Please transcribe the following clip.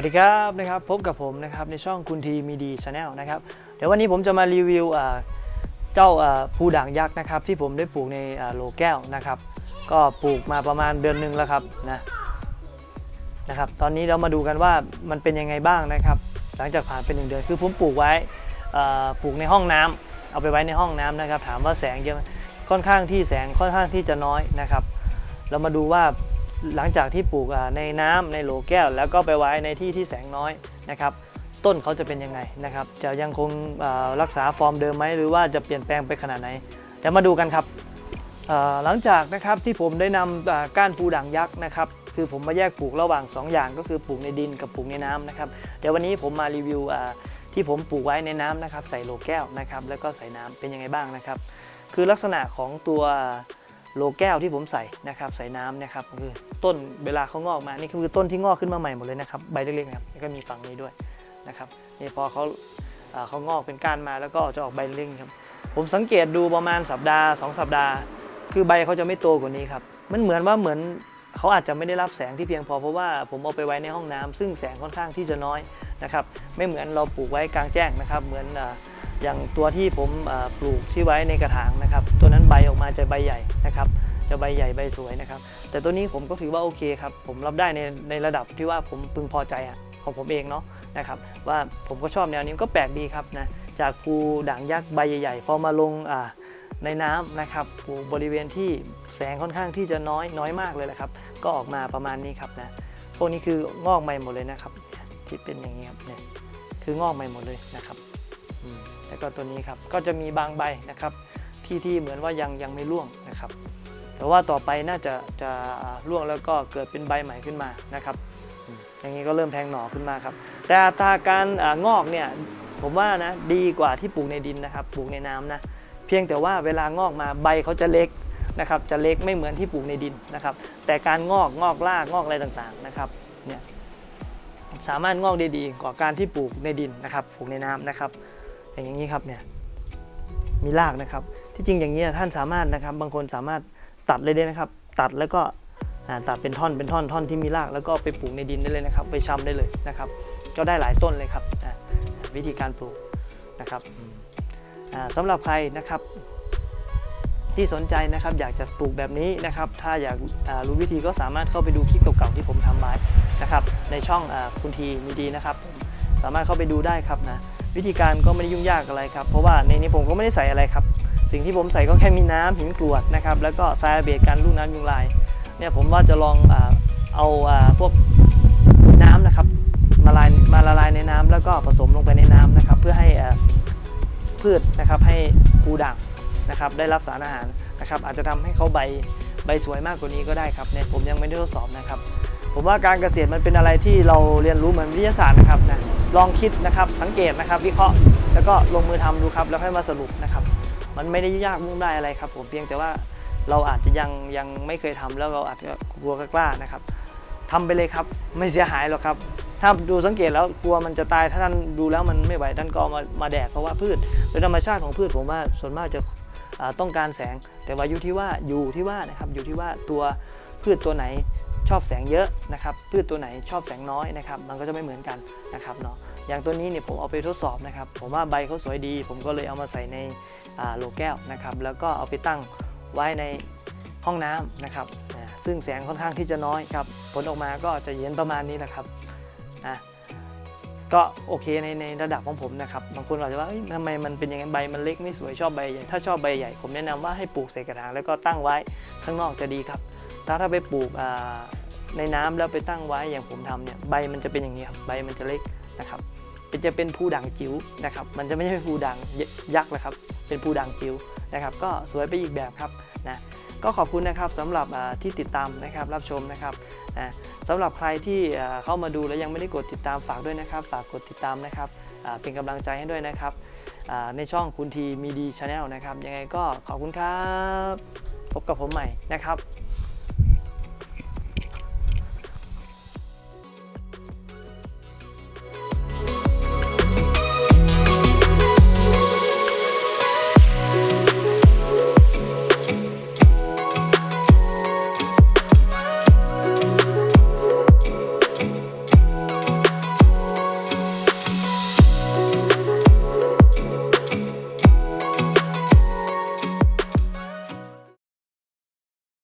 วัสดีครับนะครับพบกับผมนะครับในช่องคุณทีมีดีชาแนลนะครับเดี๋ยววันนี้ผมจะมารีวิวเจ้าภูด่างยักษ์นะครับที่ผมได้ปลูกในโหลแก้วนะครับ ก็ปลูกมาประมาณเดือนหนึ่งแล้วครับนะนะครับตอนนี้เรามาดูกันว่ามันเป็นยังไงบ้างนะครับ หลังจากผ่านเป็นหนึ่งเดือนคือผมปลูกไว้ปลูกในห้องน้ำเอาไปไว้ในห้องน้ำนะครับ ถามว่าแสงเยอะไหมค่อนข้างที่แสงค่อนข้างที่จะน้อยนะครับ เรามาดูว่า หลังจากที่ปลูกในน้ำในโหลแก้ว แล้วก็ไปไว้ในที่ที่แสงน้อยนะครับ ต้นเขาจะเป็นยังไงนะครับ จะยังคงรักษาฟอร์มเดิมไหมหรือว่าจะเปลี่ยนแปลงไปขนาดไหนเดี๋ยวมาดูกันครับหลังจากนะครับที่ผมได้นำอ่าก้านปูด่างยักษ์นะครับคือผมมาแยกปลูกระหว่าง 2 อย่างก็คือปลูกในดินกับปลูกในน้ำนะครับเดี๋ยววันนี้ผมมารีวิวที่ผมปลูกไว้ในน้ำนะครับใส่โหลแก้วนะครับแล้วก็ใส่น้ำเป็นยังไงบ้างนะครับ คือลักษณะของตัว โหลแก้วที่ผมใส่นะครับใส่น้ำนะครับคือต้นเวลาเขางอกมานี่คือต้นที่งอกขึ้นมาใหม่หมดเลยนะครับใบเล็กๆนะครับแล้วก็มีฝั่งนี้ด้วยนะครับนี่พอเขาอ่าเขางอกเป็นก้านมาแล้วก็จะออกใบเล็กๆครับผมสังเกตดูประมาณสัปดาห์ 2 สัปดาห์ คือใบเขาจะไม่โตกว่านี้ครับมันเหมือนว่าเหมือนเขาอาจจะไม่ได้รับแสงที่เพียงพอเพราะว่าผมเอาไปไว้ในห้องน้ำซึ่งแสงค่อนข้างที่จะน้อยนะครับไม่เหมือนเราปลูกไว้กลางแจ้งนะครับเหมือน อย่างตัวที่ผมปลูกที่ไว้ในกระถางนะครับ ตัวนั้นใบออกมาจะใบใหญ่นะครับ จะใบใหญ่ใบสวยนะครับ แต่ตัวนี้ผมก็ถือว่าโอเคครับ ผมรับได้ในในระดับที่ว่าผมพึงพอใจอะของผมเองเนาะนะครับว่าผมก็ชอบแนวนี้ก็แปลกดีครับนะจากภูด่างยักษ์ใบใหญ่ๆพอมาลงในน้ำนะครับปลูกบริเวณที่แสงค่อนข้างที่จะน้อยน้อยมากเลยแหละครับ ก็ออกมาประมาณนี้ครับนะพวกนี้คืองอกใหม่หมดเลยนะครับ ที่เป็นอย่างนี้ครับเนี่ยคืองอกใหม่หมดเลยนะครับ แล้วก็ตัวนี้ครับก็จะมีบางใบนะครับที่ที่เหมือนว่ายังยังไม่ร่วงนะครับ แต่ว่าต่อไปน่าจะจะร่วงแล้วก็เกิดเป็นใบใหม่ขึ้นมานะครับ อย่างนี้ก็เริ่มแทงหน่อขึ้นมาครับ แต่อัตราการองอกเนี่ยผมว่านะดีกว่าที่ปลูกในดินนะครับปลูกในน้ำนะเพียงแต่ว่าเวลางอกมาใบเขาจะเล็กนะครับจะเล็กไม่เหมือนที่ปลูกในดินนะครับ แต่การงอกงอกรากงอกอะไรต่างๆนะครับเนี่ยสามารถงอกได้ดีกว่าการที่ปลูกในดินนะครับปลูกในน้ำนะครับ อย่างนี้ครับเนี่ยมีรากนะครับ ที่จริงอย่างนี้ท่านสามารถนะครับ บางคนสามารถตัดเลยได้นะครับ ตัดแล้วก็ตัดเป็นท่อนเป็นท่อนท่อนที่มีรากแล้วก็ไปปลูกในดินได้เลยนะครับ ไปชำได้เลยนะครับ ก็ได้หลายต้นเลยครับวิธีการปลูกนะครับอืมอ่าสำหรับใครนะครับที่สนใจนะครับ อยากจะปลูกแบบนี้นะครับ ถ้าอยากรู้วิธีก็สามารถเข้าไปดูคลิปเก่าๆที่ผมทำไว้นะครับ ในช่องอคุณทีมีดีนะครับ สามารถเข้าไปดูได้ครับนะ วิธีการก็ไม่ได้ยุ่งยากอะไรครับ เพราะว่าในนี้ผมก็ไม่ได้ใส่อะไรครับ สิ่งที่ผมใส่ก็แค่มีน้ำหินกรวดนะครับ แล้วก็ทรายอเบดการลูกน้ำยุงลาย เนี่ยผมว่าจะลองเอาพวกน้ำนะครับมาลายมาละลายในน้ำแล้วก็ผสมลงไปในน้ำนะครับ เพื่อให้พืชนะครับให้ปูด่างนะครับได้รับสารอาหารนะครับอาจจะทำให้เขาใบใบสวยมากกว่านี้ก็ได้ครับเนี่ยผมยังไม่ได้ทดสอบนะครับ ผมว่าการเกษตรมันเป็นอะไรที่เราเรียนรู้เหมือนวิทยาศาสตร์นะครับนะ ลองคิดนะครับสังเกตนะครับ วิเคราะห์แล้วก็ลงมือทำดูครับ แล้วค่อยมาสรุปนะครับ มันไม่ได้ยากมุ่งได้อะไรครับผมเพียงแต่ว่าเราอาจจะยังยังไม่เคยทำแล้วเราอาจจะกลัวกล้านะครับทำไปเลยครับไม่เสียหายหรอกครับ ถ้าดูสังเกตแล้วกลัวมันจะตายถ้าท่านดูแล้วมันไม่ไหวท่านก็มามาแดดเพราะว่าพืชโดยธรรมชาติของพืชผมว่าส่วนมากจะต้องการแสง แต่ว่าอยู่ที่ว่าอยู่ที่ว่านะครับอยู่ที่ว่าตัวพืชตัวไหน ชอบแสงเยอะนะครับพืชตัวไหนชอบแสงน้อยนะครับมันก็จะไม่เหมือนกันนะครับเนาะอย่างตัวนี้เนี่ยผมเอาไปทดสอบนะครับผมว่าใบเขาสวยดี ผมก็เลยเอามาใส่ในโหลแก้วนะครับแล้วก็เอาไปตั้งไว้ในห้องน้ำนะครับซึ่งแสงค่อนข้างที่จะน้อยครับผลออกมาก็จะเย็นประมาณนี้แหละครับอะก็โอเคในในระดับของผมนะครับบางคนอาจจะว่าทำไมมันเป็นอย่างนั้นใบมันเล็กไม่สวยชอบใบใหญ่ถ้าชอบใบใหญ่ ผมแนะนำว่าให้ปลูกใส่กระถางแล้วก็ตั้งไว้ข้างนอกจะดีครับ ถ้าถ้าไปปลูกในน้ำแล้วไปตั้งไว้อย่างผมทำเนี่ยใบมันจะเป็นอย่างนี้ครับใบมันจะเล็กนะครับเป็นจะเป็นภูด่างจิ๋วนะครับ มันจะไม่ใช่ภูด่างยักษ์นะครับ เป็นภูด่างจิ๋วนะครับ ก็สวยไปอีกแบบครับนะ ก็ขอบคุณนะครับสำหรับที่ติดตามนะครับรับชมนะครับนะสำหรับใครที่เข้ามาดูแล้วยังไม่ได้กดติดตามฝากด้วยนะครับ ฝากกดติดตามนะครับเป็นกำลังใจให้ด้วยนะครับในช่องคุณทีมีดีชาแนลนะครับ ยังไงก็ขอบคุณครับ พบกับผมใหม่นะครับ